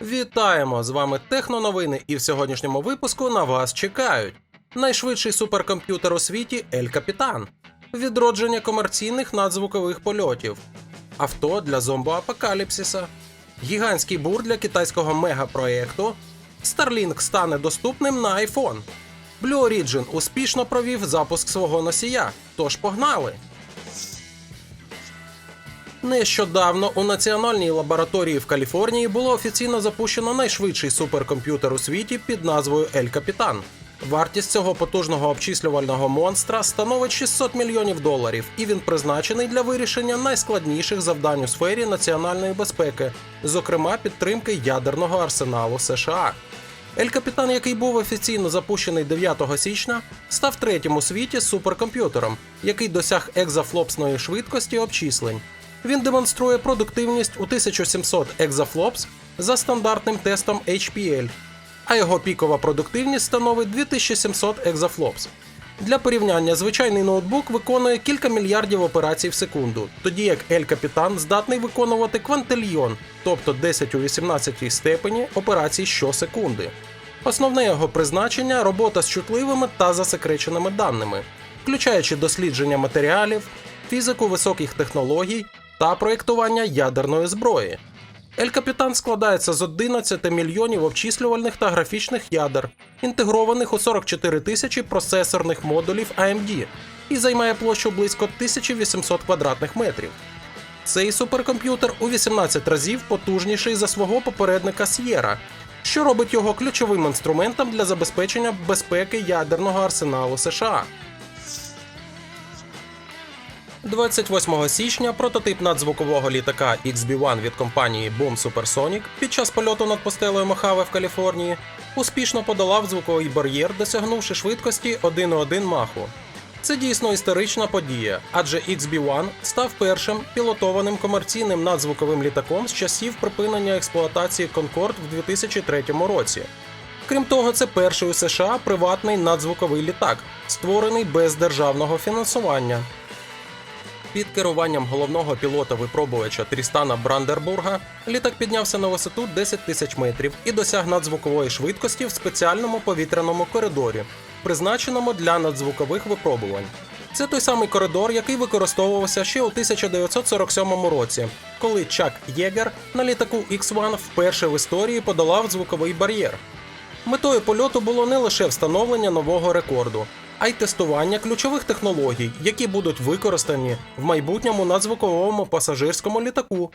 Вітаємо! З вами Техноновини, і в сьогоднішньому випуску на вас чекають найшвидший суперкомп'ютер у світі Ель Капітан, відродження комерційних надзвукових польотів, авто для зомбоапокаліпсиса, гігантський бур для китайського мегапроєкту, Starlink стане доступним на iPhone. Blue Origin успішно провів запуск свого носія. Тож погнали! Нещодавно у національній лабораторії в Каліфорнії було офіційно запущено найшвидший суперкомп'ютер у світі під назвою Ель Капітан. Вартість цього потужного обчислювального монстра становить 600 мільйонів доларів, і він призначений для вирішення найскладніших завдань у сфері національної безпеки, зокрема підтримки ядерного арсеналу США. Ель Капітан, який був офіційно запущений 9 січня, став третім у світі суперкомп'ютером, який досяг екзафлопсної швидкості обчислень. Він демонструє продуктивність у 1700 екзафлопс за стандартним тестом HPL, а його пікова продуктивність становить 2700 екзафлопс. Для порівняння, звичайний ноутбук виконує кілька мільярдів операцій в секунду, тоді як Ель Капітан здатний виконувати квантильйон, тобто 10 у 18 степені операцій щосекунди. Основне його призначення робота з чутливими та засекреченими даними, включаючи дослідження матеріалів, фізику високих технологій та проєктування ядерної зброї. Ель Капітан складається з 11 мільйонів обчислювальних та графічних ядер, інтегрованих у 44 тисячі процесорних модулів AMD, і займає площу близько 1800 квадратних метрів. Цей суперкомп'ютер у 18 разів потужніший за свого попередника Sierra, що робить його ключовим інструментом для забезпечення безпеки ядерного арсеналу США. 28 січня прототип надзвукового літака XB-1 від компанії Boom Supersonic під час польоту над постелою Мохаве в Каліфорнії успішно подолав звуковий бар'єр, досягнувши швидкості 1,1 маху. Це дійсно історична подія, адже XB-1 став першим пілотованим комерційним надзвуковим літаком з часів припинення експлуатації Concorde в 2003 році. Крім того, це перший у США приватний надзвуковий літак, створений без державного фінансування. Під керуванням головного пілота-випробувача Трістана Брандербурга літак піднявся на висоту 10 тисяч метрів і досяг надзвукової швидкості в спеціальному повітряному коридорі, призначеному для надзвукових випробувань. Це той самий коридор, який використовувався ще у 1947 році, коли Чак Єгер на літаку X-1 вперше в історії подолав звуковий бар'єр. Метою польоту було не лише встановлення нового рекорду, а й тестування ключових технологій, які будуть використані в майбутньому надзвуковому пасажирському літаку.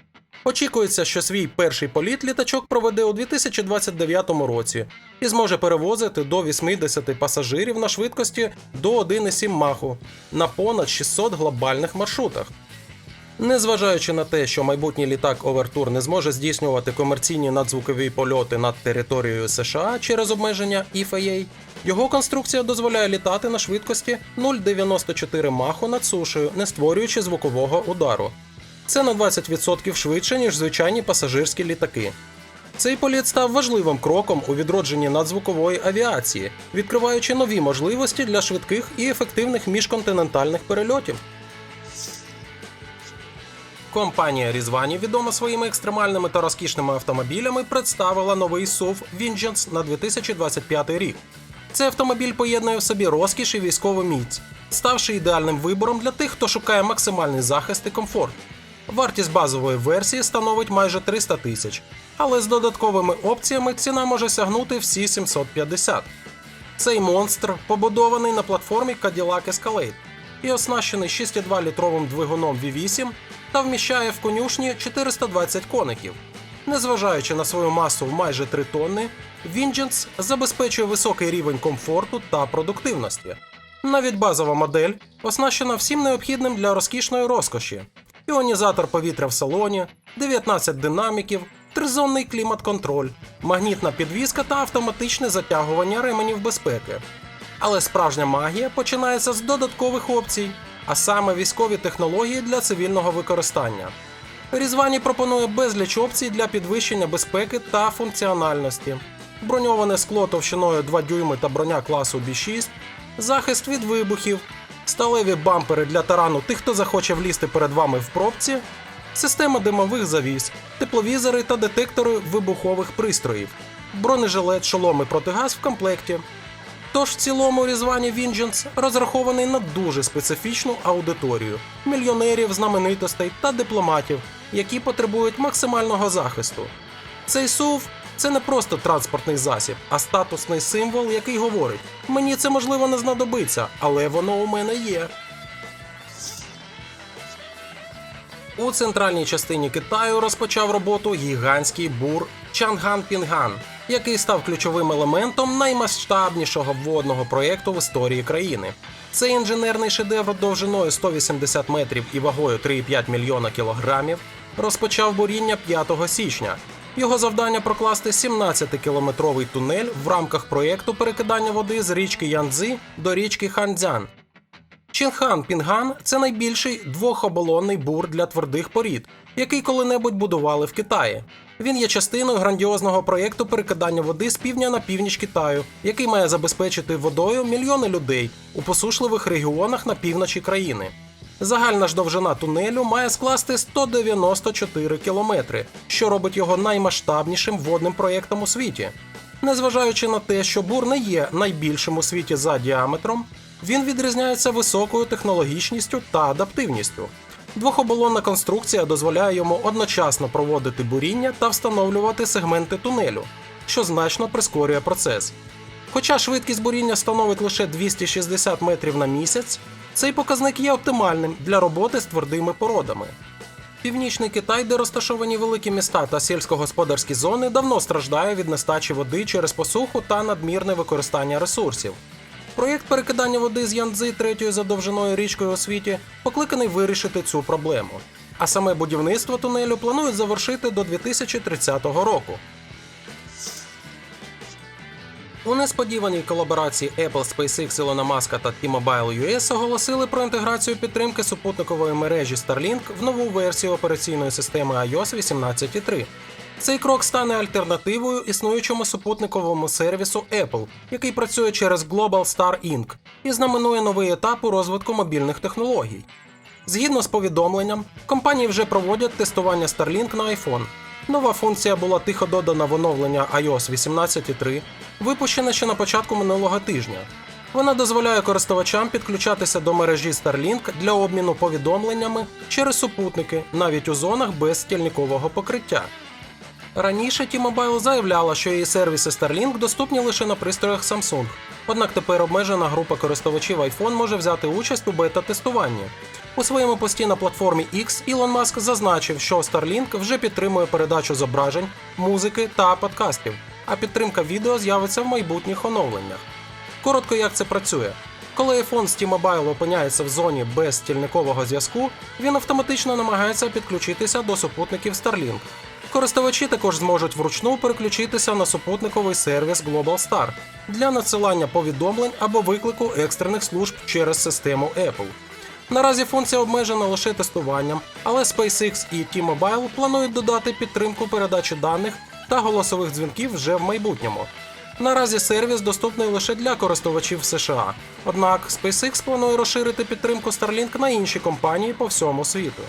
Очікується, що свій перший політ літачок проведе у 2029 році і зможе перевозити до 80 пасажирів на швидкості до 1,7 маху на понад 600 глобальних маршрутах. Незважаючи на те, що майбутній літак Овертур не зможе здійснювати комерційні надзвукові польоти над територією США через обмеження FAA, його конструкція дозволяє літати на швидкості 0,94 маху над сушею, не створюючи звукового удару. Це на 20% швидше, ніж звичайні пасажирські літаки. Цей політ став важливим кроком у відродженні надзвукової авіації, відкриваючи нові можливості для швидких і ефективних міжконтинентальних перельотів. Компанія Різвані, відома своїми екстремальними та розкішними автомобілями, представила новий SUV Vengeance на 2025 рік. Цей автомобіль поєднує в собі розкіш і військову міць, ставши ідеальним вибором для тих, хто шукає максимальний захист і комфорт. Вартість базової версії становить майже 300 тисяч, але з додатковими опціями ціна може сягнути всі 750. Цей монстр побудований на платформі Cadillac Escalade і оснащений 6,2-літровим двигуном V8 та вміщає в конюшні 420 коників. Незважаючи на свою масу в майже 3 тонни, Vengeance забезпечує високий рівень комфорту та продуктивності. Навіть базова модель оснащена всім необхідним для розкішної розкоші: іонізатор повітря в салоні, 19 динаміків, тризонний клімат-контроль, магнітна підвізка та автоматичне затягування ременів безпеки. Але справжня магія починається з додаткових опцій, а саме військові технології для цивільного використання. Різвані пропонує безліч опцій для підвищення безпеки та функціональності, броньоване скло товщиною 2 дюйми та броня класу B6, захист від вибухів, сталеві бампери для тарану тих, хто захоче влізти перед вами в пробці, система димових завіс, тепловізори та детектори вибухових пристроїв, бронежилет, шоломи протигаз в комплекті. Тож в цілому різвані Vengeance розрахований на дуже специфічну аудиторію мільйонерів, знаменитостей та дипломатів, які потребують максимального захисту. Цей SUV – це не просто транспортний засіб, а статусний символ, який говорить: мені це можливо не знадобиться, але воно у мене є. У центральній частині Китаю розпочав роботу гігантський бур Чанган Пінган, який став ключовим елементом наймасштабнішого водного проєкту в історії країни. Цей інженерний шедевр довжиною 180 метрів і вагою 3,5 мільйона кілограмів розпочав буріння 5 січня. Його завдання прокласти 17-кілометровий тунель в рамках проєкту перекидання води з річки Янцзи до річки Ханцзян. Чінхан Пінган це найбільший двохоболонний бур для твердих порід, який коли-небудь будували в Китаї. Він є частиною грандіозного проєкту перекидання води з півдня на північ Китаю, який має забезпечити водою мільйони людей у посушливих регіонах на півночі країни. Загальна ж довжина тунелю має скласти 194 кілометри, що робить його наймасштабнішим водним проєктом у світі. Незважаючи на те, що бур не є найбільшим у світі за діаметром, він відрізняється високою технологічністю та адаптивністю. Двохоболонна конструкція дозволяє йому одночасно проводити буріння та встановлювати сегменти тунелю, що значно прискорює процес. Хоча швидкість буріння становить лише 260 метрів на місяць, цей показник є оптимальним для роботи з твердими породами. Північний Китай, де розташовані великі міста та сільськогосподарські зони, давно страждає від нестачі води через посуху та надмірне використання ресурсів. Проєкт перекидання води з Янцзи третьою за довжиною річкою у світі покликаний вирішити цю проблему. А саме будівництво тунелю планують завершити до 2030 року. У несподіваній колаборації Apple, SpaceX, Ілона Маска та T-Mobile US оголосили про інтеграцію підтримки супутникової мережі Starlink в нову версію операційної системи iOS 18.3. Цей крок стане альтернативою існуючому супутниковому сервісу Apple, який працює через Global Star Inc. і знаменує новий етап у розвитку мобільних технологій. Згідно з повідомленням, компанії вже проводять тестування Starlink на iPhone. Нова функція була тихо додана в оновлення iOS 18.3, випущена ще на початку минулого тижня. Вона дозволяє користувачам підключатися до мережі Starlink для обміну повідомленнями через супутники, навіть у зонах без стільникового покриття. Раніше T-Mobile заявляла, що її сервіси Starlink доступні лише на пристроях Samsung. Однак тепер обмежена група користувачів iPhone може взяти участь у бета-тестуванні. У своєму пості на платформі X Ілон Маск зазначив, що Starlink вже підтримує передачу зображень, музики та подкастів, а підтримка відео з'явиться в майбутніх оновленнях. Коротко, як це працює. Коли iPhone з T-Mobile опиняється в зоні без стільникового зв'язку, він автоматично намагається підключитися до супутників Starlink. Користувачі також зможуть вручну переключитися на супутниковий сервіс Global Star для надсилання повідомлень або виклику екстрених служб через систему Apple. Наразі функція обмежена лише тестуванням, але SpaceX і T-Mobile планують додати підтримку передачі даних та голосових дзвінків вже в майбутньому. Наразі сервіс доступний лише для користувачів США. Однак SpaceX планує розширити підтримку Starlink на інші компанії по всьому світу.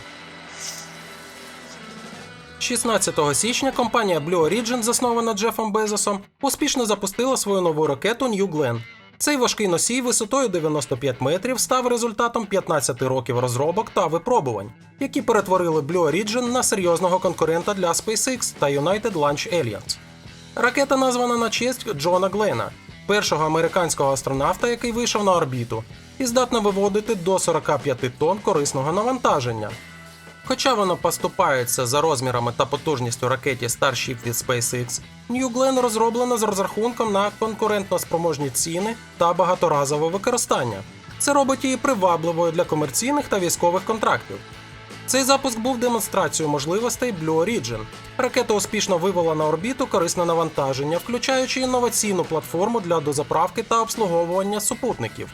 16 січня компанія Blue Origin, заснована Джефом Безосом, успішно запустила свою нову ракету New Glenn. Цей важкий носій висотою 95 метрів став результатом 15 років розробок та випробувань, які перетворили Blue Origin на серйозного конкурента для SpaceX та United Launch Alliance. Ракета названа на честь Джона Глена, першого американського астронавта, який вийшов на орбіту, і здатна виводити до 45 тонн корисного навантаження. Хоча вона поступається за розмірами та потужністю ракеті Starship від SpaceX, New Glenn розроблена з розрахунком на конкурентно спроможні ціни та багаторазове використання. Це робить її привабливою для комерційних та військових контрактів. Цей запуск був демонстрацією можливостей Blue Origin. Ракета успішно вивела на орбіту корисне навантаження, включаючи інноваційну платформу для дозаправки та обслуговування супутників.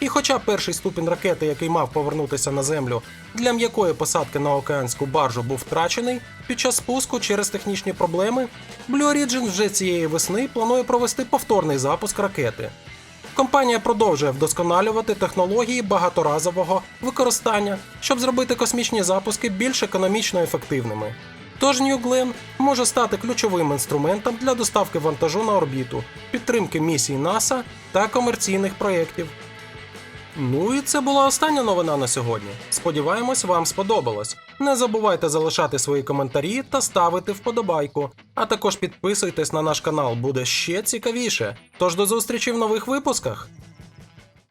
І хоча перший ступінь ракети, який мав повернутися на землю для м'якої посадки на океанську баржу, був втрачений під час спуску через технічні проблеми, Blue Origin вже цієї весни планує провести повторний запуск ракети. Компанія продовжує вдосконалювати технології багаторазового використання, щоб зробити космічні запуски більш економічно ефективними. Тож New Glenn може стати ключовим інструментом для доставки вантажу на орбіту, підтримки місій НАСА та комерційних проєктів. Ну і це була остання новина на сьогодні. Сподіваємось, вам сподобалось. Не забувайте залишати свої коментарі та ставити вподобайку. А також підписуйтесь на наш канал, буде ще цікавіше. Тож до зустрічі в нових випусках.